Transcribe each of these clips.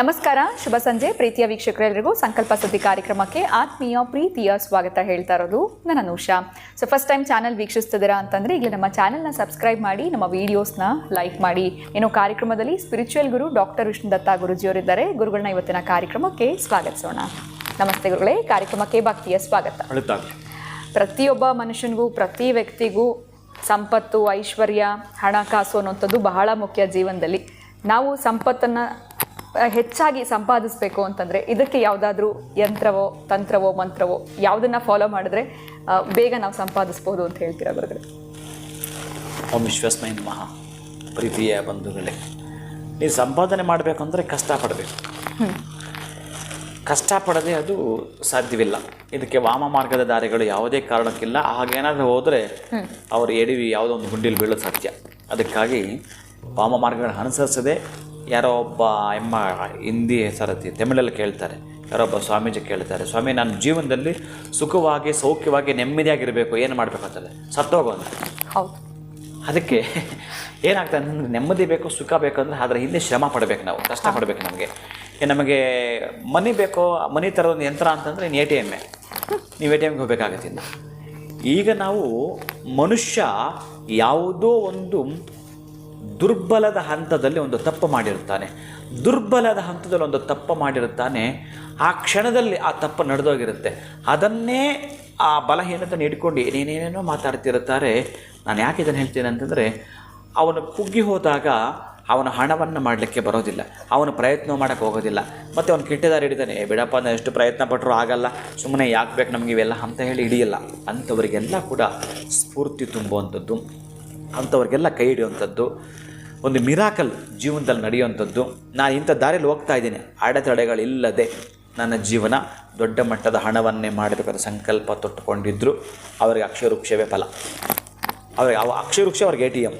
ನಮಸ್ಕಾರ ಶುಭ ಸಂಜೆ. ಪ್ರೀತಿಯ ವೀಕ್ಷಕರೆಲ್ಲರಿಗೂ ಸಂಕಲ್ಪ ಸುದ್ದಿ ಕಾರ್ಯಕ್ರಮಕ್ಕೆ ಆತ್ಮೀಯ ಪ್ರೀತಿಯ ಸ್ವಾಗತ ಹೇಳ್ತಾ ಇರೋದು ನನ್ನ Anusha. So first time channel ವೀಕ್ಷಿಸ್ತಿದ್ದೀರಾ ಅಂತಂದ್ರೆ ಈಗಲೇ ನಮ್ಮ ಚಾನಲ್ನ ಸಬ್ಸ್ಕ್ರೈಬ್ ಮಾಡಿ ನಮ್ಮ ವಿಡಿಯೋಸ್ನ ಲೈಕ್ ಮಾಡಿ. ಏನೋ ಕಾರ್ಯಕ್ರಮದಲ್ಲಿ ಸ್ಪಿರಿಚುವಲ್ ಗುರು ಡಾಕ್ಟರ್ ವಿಷ್ಣು ದತ್ತ ಗುರುಜಿಯವರಿದ್ದಾರೆ. ಗುರುಗಳನ್ನ ಇವತ್ತಿನ ಕಾರ್ಯಕ್ರಮಕ್ಕೆ ಸ್ವಾಗತಿಸೋಣ. ನಮಸ್ತೆ ಗುರುಗಳೇ ಕಾರ್ಯಕ್ರಮಕ್ಕೆ ಭಕ್ತಿಯ ಸ್ವಾಗತ. ಪ್ರತಿಯೊಬ್ಬ ಮನುಷ್ಯನಿಗೂ ಪ್ರತಿ ವ್ಯಕ್ತಿಗೂ ಸಂಪತ್ತು ಐಶ್ವರ್ಯ ಹಣಕಾಸು ಅನ್ನುವಂಥದ್ದು ಬಹಳ ಮುಖ್ಯ ಜೀವನದಲ್ಲಿ. ನಾವು ಸಂಪತ್ತನ್ನು ಹೆಚ್ಚಾಗಿ ಸಂಪಾದಿಸಬೇಕು ಅಂತಂದರೆ ಇದಕ್ಕೆ ಯಾವುದಾದ್ರೂ ಯಂತ್ರವೋ ತಂತ್ರವೋ ಮಂತ್ರವೋ ಯಾವುದನ್ನು ಫಾಲೋ ಮಾಡಿದ್ರೆ ಬೇಗ ನಾವು ಸಂಪಾದಿಸ್ಬೋದು ಅಂತ ಹೇಳ್ತೀರಾ ಗುರುಗಳೇ? ಓಂ ವಿಶ್ವಸ್ಮಯ ನಮಃ. ಪ್ರೀತಿಯ ಬಂಧುಗಳೇ ನೀವು ಸಂಪಾದನೆ ಮಾಡಬೇಕು ಮಾಡಬೇಕಂದ್ರೆ ಕಷ್ಟಪಡಬೇಕು. ಕಷ್ಟಪಡದೆ ಅದು ಸಾಧ್ಯವಿಲ್ಲ. ಇದಕ್ಕೆ ವಾಮ ಮಾರ್ಗದ ದಾರಿಗಳು ಯಾವುದೇ ಕಾರಣಕ್ಕಿಲ್ಲ. ಹಾಗೇನಾದರೂ ಹೋದರೆ ಅವರು ಎಡವಿ ಯಾವುದೋ ಒಂದು ಗುಂಡಿಲಿ ಬೀಳೋದು ಸಾಧ್ಯ. ಅದಕ್ಕಾಗಿ ವಾಮ ಮಾರ್ಗಗಳನ್ನು ಅನುಸರಿಸದೆ ಯಾರೋ ಒಬ್ಬ ಎಮ್ಮ ಹಿಂದಿ ಹೆಸರತಿ ತಮಿಳಲ್ಲಿ ಕೇಳ್ತಾರೆ. ಯಾರೋ ಒಬ್ಬ ಸ್ವಾಮೀಜಿ ಕೇಳ್ತಾರೆ ಸ್ವಾಮಿ ನಾನು ಜೀವನದಲ್ಲಿ ಸುಖವಾಗಿ ಸೌಖ್ಯವಾಗಿ ನೆಮ್ಮದಿಯಾಗಿರಬೇಕು. ಏನು ಮಾಡಬೇಕಂತಲ್ಲ ಸತ್ತೋಗು ಅಂತ. ಹೌದು. ಅದಕ್ಕೆ ಏನಾಗ್ತದೆ ಅಂತಂದ್ರೆ ನೆಮ್ಮದಿ ಬೇಕು ಸುಖ ಬೇಕು ಅಂದರೆ ಅದರ ಹಿಂದೆ ಶ್ರಮ ಪಡಬೇಕು ನಾವು ಕಷ್ಟ ಪಡಬೇಕು ನಮಗೆ. ನಮಗೆ ಮನಿ ಬೇಕೋ ಮನಿ ಥರ ಒಂದು ಯಂತ್ರ ಅಂತಂದರೆ ನೀನು ಎ ಟಿ ಎಮ್ಮೆ ನೀವು ಎ ಟಿ ಎಮ್ಗೆ ಹೋಗಬೇಕಾಗತ್ತಿಲ್ಲ ಈಗ ನಾವು ಮನುಷ್ಯ ಯಾವುದೋ ಒಂದು ದುರ್ಬಲದ ಹಂತದಲ್ಲಿ ಒಂದು ತಪ್ಪು ಮಾಡಿರುತ್ತಾನೆ ದುರ್ಬಲದ ಹಂತದಲ್ಲಿ ಒಂದು ತಪ್ಪು ಮಾಡಿರುತ್ತಾನೆ ಆ ಕ್ಷಣದಲ್ಲಿ ಆ ತಪ್ಪು ನಡೆದೋಗಿರುತ್ತೆ. ಅದನ್ನೇ ಆ ಬಲಹೀನತೆ ಇಟ್ಕೊಂಡು ಏನೇನೇನೇನೋ ಮಾತಾಡ್ತಿರುತ್ತಾರೆ. ನಾನು ಯಾಕೆ ಇದನ್ನು ಹೇಳ್ತೀನಿ ಅಂತಂದರೆ, ಅವನು ಕುಗ್ಗಿ ಹೋದಾಗ ಅವನ ಹಣವನ್ನು ಮಾಡಲಿಕ್ಕೆ ಬರೋದಿಲ್ಲ. ಅವನು ಪ್ರಯತ್ನ ಮಾಡೋಕ್ಕೆ ಹೋಗೋದಿಲ್ಲ. ಮತ್ತು ಅವನು ಕೆಟ್ಟದಾರಿ ಹಿಡಿದಾನೆ, "ಏ ಬಿಡಪ್ಪ, ನಾನು ಎಷ್ಟು ಪ್ರಯತ್ನ ಪಟ್ಟರೂ ಆಗಲ್ಲ. ಸುಮ್ಮನೆ ಯಾಕೆ ಬೇಕು ನಮಗೆ ಇವೆಲ್ಲ? ಅಂತ ಹೇಳಿ ಹಿಡಿಯಲ್ಲ. ಅಂಥವರಿಗೆಲ್ಲ ಕೂಡ ಸ್ಫೂರ್ತಿ ತುಂಬುವಂಥದ್ದು. ಅಂಥವ್ರಿಗೆಲ್ಲ ಕೈ ಹಿಡಿಯುವಂಥದ್ದು, ಒಂದು ಮಿರಾಕಲ್ ಜೀವನದಲ್ಲಿ ನಡೆಯುವಂಥದ್ದು. ನಾನು ಇಂಥ ದಾರಿಯಲ್ಲಿ ಹೋಗ್ತಾ ಇದ್ದೀನಿ. ಅಡೆತಡೆಗಳಿಲ್ಲದೆ ನನ್ನ ಜೀವನ ದೊಡ್ಡ ಮಟ್ಟದ ಹಣವನ್ನೇ ಮಾಡಬೇಕಾದ ಸಂಕಲ್ಪ ತೊಟ್ಟುಕೊಂಡಿದ್ದರು ಅವರಿಗೆ ಅಕ್ಷರವೃಕ್ಷವೇ ಫಲ. ಅವ್ರಿಗೆ ಅವ ಅಕ್ಷರವೃಕ್ಷ ಅವ್ರಿಗೆ ಎ ಟಿ ಎಂ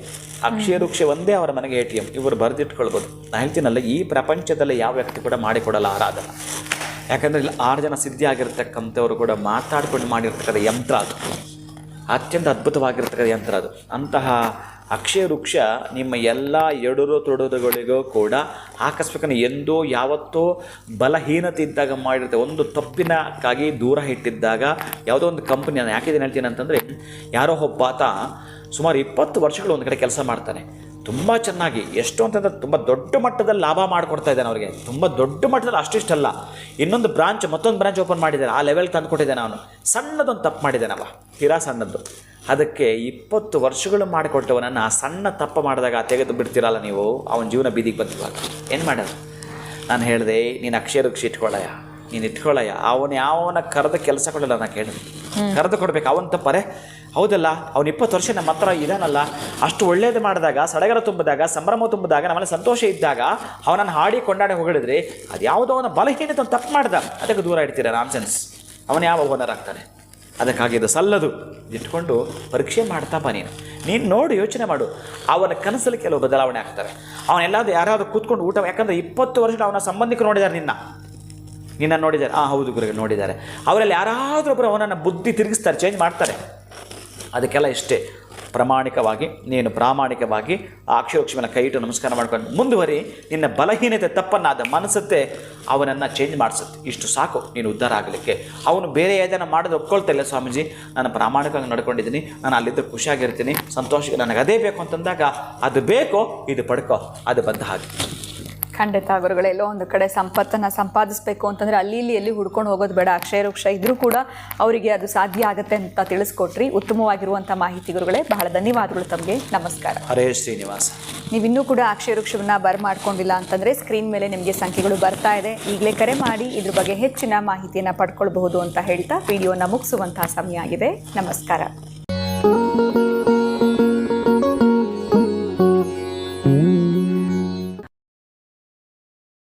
ಅಕ್ಷರವೃಕ್ಷ ಒಂದೇ ಅವರ ಮನೆಗೆ ಎ ಟಿ ಎಂ ಇವರು ಬರೆದಿಟ್ಕೊಳ್ಬೋದು. ನಾನು ಹೇಳ್ತೀನಲ್ಲ ಈ ಪ್ರಪಂಚದಲ್ಲಿ ಯಾವ ವ್ಯಕ್ತಿ ಕೂಡ ಮಾಡಿಕೊಡಲ್ಲ ಆರಾಧನ. ಯಾಕಂದರೆ ಇಲ್ಲಿ ಆರು ಜನ ಸಿದ್ಧಿ ಆಗಿರ್ತಕ್ಕಂಥವ್ರು ಕೂಡ ಮಾತಾಡಿಕೊಂಡು ಮಾಡಿರ್ತಕ್ಕಂಥ ಯಂತ್ರ ಅದು. ಅತ್ಯಂತ ಅದ್ಭುತವಾಗಿರ್ತಕ್ಕಂಥ ಯಂತ್ರ ಅದು. ಅಂತಹ ಅಕ್ಷಯ ವೃಕ್ಷ ನಿಮ್ಮ ಎಲ್ಲ ಎಡರು ತೊಡರುಗಳಿಗೂ ಕೂಡ ಆಕಸ್ಮಿಕ ಎಂದೋ ಯಾವತ್ತೋ ಬಲಹೀನತೆ ಇದ್ದಾಗ ಮಾಡಿರುತ್ತೆ. ಒಂದು ತಪ್ಪಿನಕ್ಕಾಗಿ ದೂರ ಇಟ್ಟಿದ್ದಾಗ ಯಾವುದೋ ಒಂದು ಕಂಪ್ನಿ ನಾನು ಯಾಕೆ ಹೇಳ್ತೀನಿ ಅಂತಂದರೆ, ಯಾರೋ ಒಬ್ಬಾತ ಸುಮಾರು ಇಪ್ಪತ್ತು ವರ್ಷಗಳು ಒಂದು ಕಡೆ ಕೆಲಸ ಮಾಡ್ತಾನೆ. ತುಂಬ ಚೆನ್ನಾಗಿ, ಎಷ್ಟು ಅಂತಂದ್ರೆ ತುಂಬ ದೊಡ್ಡ ಮಟ್ಟದಲ್ಲಿ ಲಾಭ ಮಾಡಿಕೊಡ್ತಾ ಇದ್ದಾನೆ ಅವರಿಗೆ. ತುಂಬ ದೊಡ್ಡ ಮಟ್ಟದಲ್ಲಿ ಅಷ್ಟಿಷ್ಟಲ್ಲ ಇನ್ನೊಂದು ಬ್ರಾಂಚ್ ಮತ್ತೊಂದು ಬ್ರಾಂಚ್ ಓಪನ್ ಮಾಡಿದ್ದಾನೆ. ಆ ಲೆವೆಲ್ ತಂದುಕೊಟ್ಟಿದ್ದಾನೆ ಅವನು. ಸಣ್ಣದೊಂದು ತಪ್ಪು ಮಾಡಿದ್ದಾನವ. ತೀರಾ ಸಣ್ಣದ್ದು. ಅದಕ್ಕೆ ಇಪ್ಪತ್ತು ವರ್ಷಗಳು ಮಾಡಿಕೊಟ್ಟವನನ್ನು ಆ ಸಣ್ಣ ತಪ್ಪು ಮಾಡಿದಾಗ ತೆಗೆದು ಬಿಡ್ತೀರಲ್ಲ ನೀವು? ಅವನ ಜೀವನ ಬೀದಿಗೆ ಬಂದಿವಾಗ ಏನು ಮಾಡೋದು? ನಾನು ಹೇಳಿದೆ, ನೀನು ಅಕ್ಷರಕ್ಕೆ ಇಟ್ಕೊಳ್ಳಯ್ಯ. ನೀನು ಇಟ್ಕೊಳ್ಳಯ್ಯ ಅವನು ಯಾವನ ಕರೆದ ಕೆಲಸ ಕೊಡಲ್ಲ ನಾನು ಕೇಳಿದೆ. ಕರೆದು ಕೊಡ್ಬೇಕು. ಅವನ ತಪ್ಪರೆ. ಹೌದಲ್ಲ, ಅವ್ನು ಇಪ್ಪತ್ತು ವರ್ಷ ನಮ್ಮ ಹತ್ರ ಇದಾನಲ್ಲ. ಅಷ್ಟು ಒಳ್ಳೇದು ಮಾಡಿದಾಗ, ಸಡಗರ ತುಂಬಿದಾಗ, ಸಂಭ್ರಮ ತುಂಬಿದಾಗ, ನಮ್ಮಲ್ಲಿ ಸಂತೋಷ ಇದ್ದಾಗ, ಅವನನ್ನು ಹಾಡಿ ಕೊಂಡಾಡಿ ಹೊಗಳಿದ್ರೆ ಅದು ಯಾವುದೋ ಅವನ ಬಲಹೀನತೆ ತಪ್ಪು ಮಾಡ್ದ. ಅದಕ್ಕೆ ದೂರ ಇಡ್ತೀರ ನಾನ್ಸೆನ್ಸ್ ಅವನು ಯಾವ ಓನರ್ ಆಗ್ತಾನೆ ಅದಕ್ಕಾಗಿ ಇದು ಸಲ್ಲದು. ಇಟ್ಕೊಂಡು ಪರೀಕ್ಷೆ ಮಾಡ್ತಾ ಬಾ ನೀನು. ನೀನು ನೋಡಿ, ಯೋಚನೆ ಮಾಡು. ಅವನ ಕನಸಲ್ಲಿ ಕೆಲವು ಬದಲಾವಣೆ ಆಗ್ತಾರೆ. ಅವನೆಲ್ಲಾದ್ರೂ ಯಾರಾದರೂ ಕೂತ್ಕೊಂಡು ಊಟ ಯಾಕಂದ್ರೆ ಇಪ್ಪತ್ತು ವರ್ಷ ಅವನ ಸಂಬಂಧಿಕರು ನೋಡಿದ್ದಾರೆ ನಿನ್ನ. ನಿನ್ನ ನೋಡಿದ್ದಾರೆ. ಹಾಂ ಹೌದು ಗುರು ನೋಡಿದ್ದಾರೆ. ಅವರಲ್ಲಿ ಯಾರಾದರೂ ಒಬ್ಬರು ಅವನನ್ನು ಬುದ್ಧಿ ತಿರುಗಿಸ್ತಾರೆ ಚೇಂಜ್ ಮಾಡ್ತಾರೆ. ಅದಕ್ಕೆಲ್ಲ ಇಷ್ಟೇ. ಪ್ರಾಮಾಣಿಕವಾಗಿ, ನೀನು ಪ್ರಾಮಾಣಿಕವಾಗಿ ಆ ಅಕ್ಷರಕ್ಷಮನ ಕೈ ಇಟ್ಟು ನಮಸ್ಕಾರ ಮಾಡ್ಕೊಂಡು ಮುಂದುವರಿ. ನಿನ್ನ ಬಲಹೀನತೆ, ತಪ್ಪನ್ನಾದ ಮನಸ್ಸತ್ತೆ ಅವನನ್ನು ಚೇಂಜ್ ಮಾಡಿಸುತ್ತೆ. ಇಷ್ಟು ಸಾಕು, ನೀನು ಉದ್ಧಾರ ಆಗಲಿಕ್ಕೆ. ಅವನು ಬೇರೆ ಏದನ್ನು ಮಾಡೋದು ಒಪ್ಕೊಳ್ತಾ ಇಲ್ಲ ಸ್ವಾಮೀಜಿ. ನಾನು ಪ್ರಾಮಾಣಿಕವಾಗಿ ನಡ್ಕೊಂಡಿದ್ದೀನಿ. ನಾನು ಅಲ್ಲಿದ್ದರೆ ಖುಷಿಯಾಗಿರ್ತೀನಿ. ಸಂತೋಷ ನನಗೆ ಅದೇ ಬೇಕು ಅಂತಂದಾಗ ಅದು ಬೇಕೋ, ಇದು ಪಡ್ಕೋ. ಅದು ಬಂದ ಹಾಗೆ. ಖಂಡಿತ ಗುರುಗಳು ಎಲ್ಲೋ ಒಂದು ಕಡೆ ಸಂಪತ್ತನ್ನು ಸಂಪಾದಿಸಬೇಕು ಅಂತಂದ್ರೆ ಅಲ್ಲಿ ಇಲ್ಲಿ ಎಲ್ಲಿ ಹುಡ್ಕೊಂಡು ಹೋಗೋದು ಬೇಡ. ಅಕ್ಷಯ ವೃಕ್ಷ ಇದ್ರೂ ಕೂಡ ಅವರಿಗೆ ಅದು ಸಾಧ್ಯ ಆಗುತ್ತೆ ಅಂತ ತಿಳಿಸ್ಕೊಟ್ರಿ. ಉತ್ತಮವಾಗಿರುವಂಥ ಮಾಹಿತಿ ಗುರುಗಳೇ ಬಹಳ ಧನ್ಯವಾದಗಳು ತಮಗೆ. ನಮಸ್ಕಾರ. ಹರೇ ಶ್ರೀನಿವಾಸ. ನೀವಿನ್ನೂ ಕೂಡ ಅಕ್ಷಯ ವೃಕ್ಷವನ್ನ ಬರ್ ಮಾಡ್ಕೊಂಡಿಲ್ಲ ಅಂತಂದ್ರೆ ಸ್ಕ್ರೀನ್ ಮೇಲೆ ನಿಮಗೆ ಸಂಖ್ಯೆಗಳು ಬರ್ತಾ ಇದೆ. ಈಗಲೇ ಕರೆ ಮಾಡಿ ಇದ್ರ ಬಗ್ಗೆ ಹೆಚ್ಚಿನ ಮಾಹಿತಿಯನ್ನು ಪಡ್ಕೊಳ್ಬಹುದು ಅಂತ ಹೇಳ್ತಾ ವಿಡಿಯೋನ ಮುಗಿಸುವಂತಹ ಸಮಯ ಆಗಿದೆ. ನಮಸ್ಕಾರ.